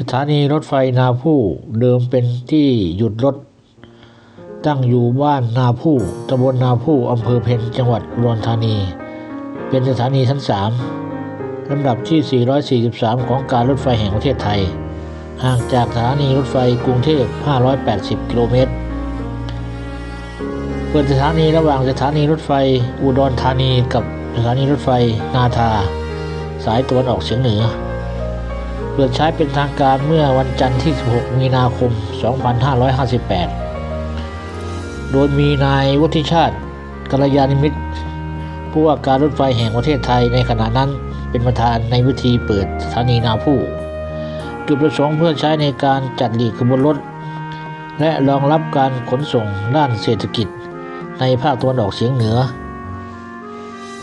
สถานีรถไฟนาผู้เดิมเป็นที่หยุดรถ ตั้งอยู่บ้านนาผู้ตำบลนาผู้อำเภอเพนจังหวัดอุดรธานี เป็นสถานีชั้น3ลำดับที่ 443 ของการรถไฟแห่งประเทศไทย ห่างจากสถานีรถไฟกรุงเทพ 580 กิโลเมตร เปิดสถานีระหว่างสถานีรถไฟอุดรธานีกับสถานีรถไฟนาทา สายตะวันออกเฉียงเหนือ เปิดใช้เป็นทางการเมื่อวันจันทร์ที่ 16 มีนาคม 2558 โดยมีนายวุฒิชาติกัลยาณิมิตรผู้ว่าการรถไฟแห่งประเทศไทยในขณะนั้นเป็นประธานในพิธีเปิดสถานีนาผู้จุดประสงค์เพื่อใช้ในการจัดหลีกขบวนรถ และรองรับการขนส่งด้านเศรษฐกิจในภาคตะวันออกเฉียงเหนือ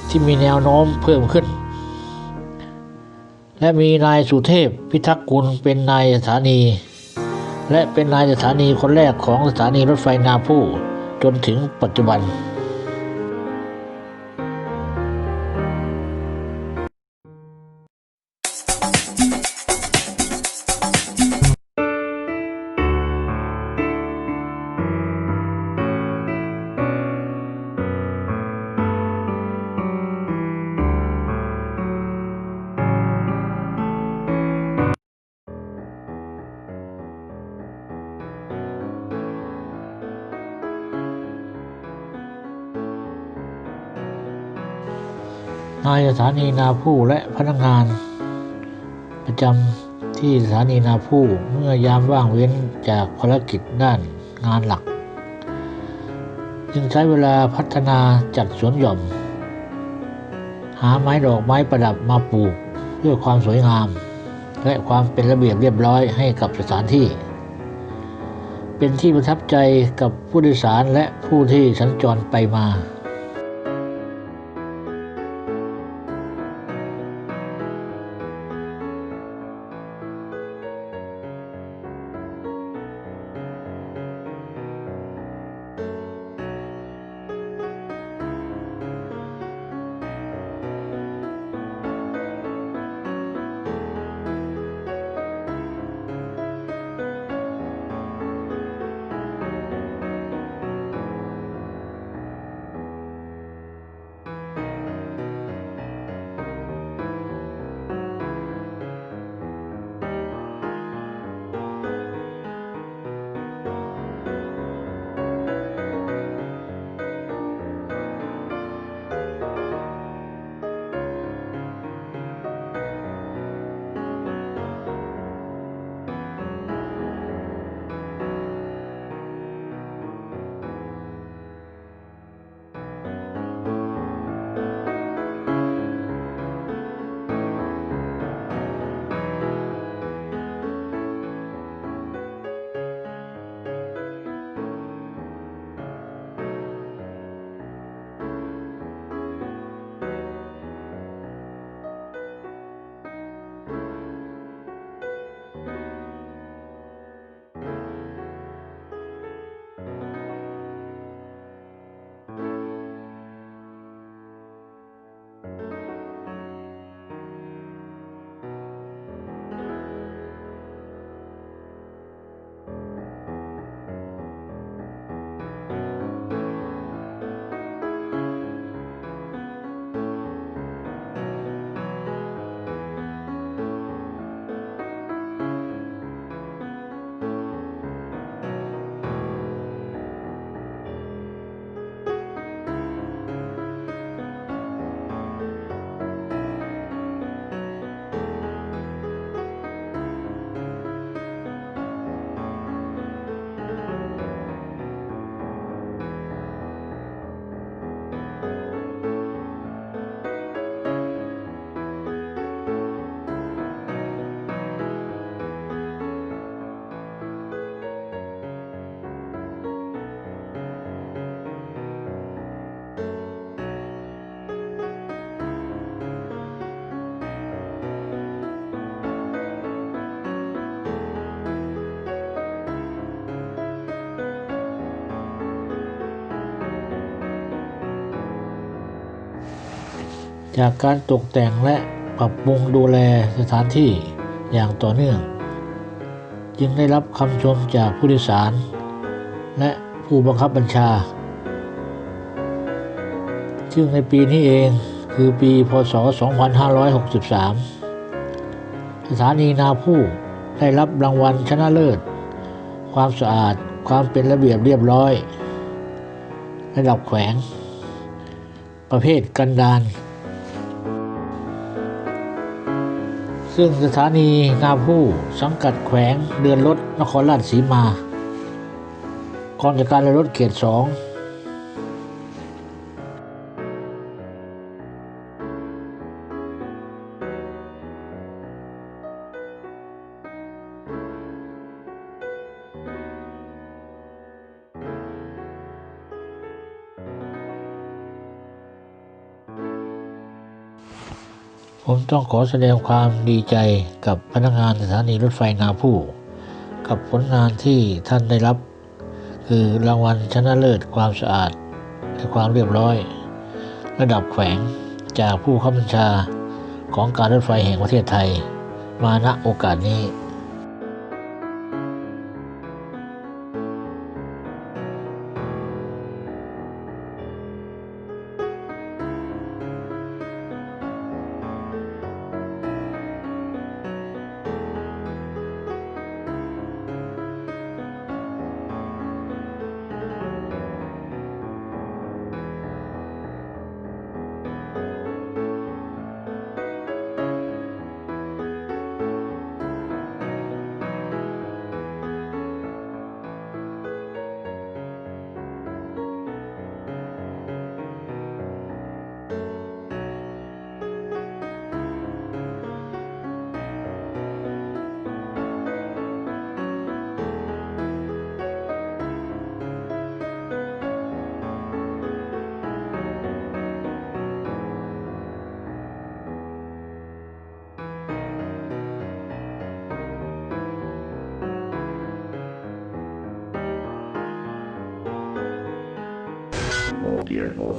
ที่มีแนวโน้มเพิ่มขึ้น และมีนายสุเทพพิทักษ์กุลเป็นนายสถานี และเป็นนายสถานีคนแรกของสถานีรถไฟนาผู้จนถึงปัจจุบัน นายสถานีนาผู้และพนักงาน ประจำที่สถานีนาผู้เมื่อยามว่างเว้นจากภารกิจด้านงานหลัก จึงใช้เวลาพัฒนาจัดสวนหย่อม หาไม้ดอกไม้ประดับมาปลูกเพื่อความสวยงาม และความเป็นระเบียบเรียบร้อยให้กับสถานที่ เป็นที่ประทับใจกับผู้โดยสารและผู้ที่สัญจรไปมา จากการตกแต่งและปรับปรุงดูแลสถานที่อย่างต่อเนื่อง จึงได้รับคำชมจากผู้โดยสาร และผู้บังคับบัญชา ซึ่งในปีนี้เองคือปีพศ 2563 สถานีนาผู้ได้รับรางวัลชนะเลิศ ความสะอาดความเป็นระเบียบเรียบร้อย ระดับแขวง ประเภทกันดาร ซึ่งสถานีนาผู้สังกัดแขวงเดือนรถนครราชสีมา กองจัดการเรือรถเขตสอง ผมต้องขอแสดงความดีใจกับพนักงานสถานีรถไฟนาผู้ กับผลงานที่ท่านได้รับ คือรางวัลชนะเลิศความสะอาดและความเรียบร้อย ระดับแขวงจากผู้ข้าบัญชาของการรถไฟแห่งประเทศไทย มาณโอกาสนี้ Well,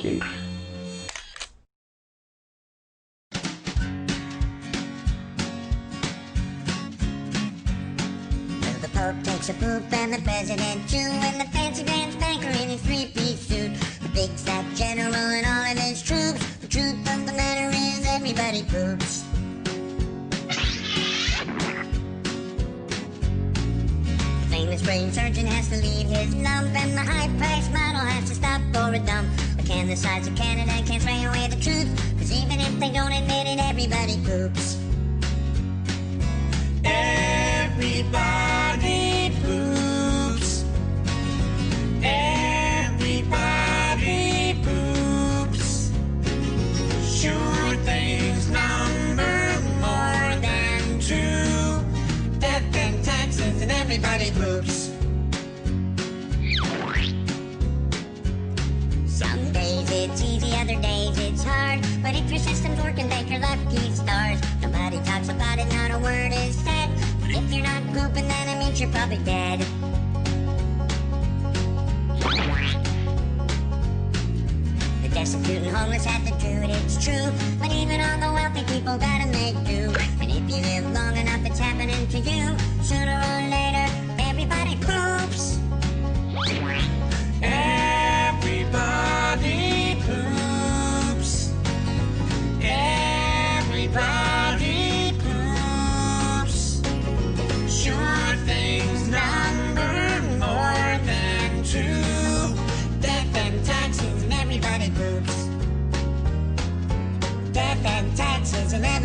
the Pope takes a poop and the President too, and the fancy pants banker in his three-piece suit. The big fat general and all of his troops. The truth of the matter is everybody poops. The brain surgeon has to leave his lump, and the high-priced model has to stop for a dump. But can the sides of Canada can't spray away the truth? Cause even if they don't admit it, everybody poops. Everybody everybody. Some days it's easy, other days it's hard. But if your system's working, thank your lucky stars. Nobody talks about it, not a word is said. But if you're not pooping, then it means you're probably dead. The destitute and homeless have to do it, it's true. But even all the wealthy people gotta make do. And if you live long enough, it's happening to you. Sooner or later,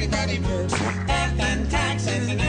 everybody poops. Death and taxes and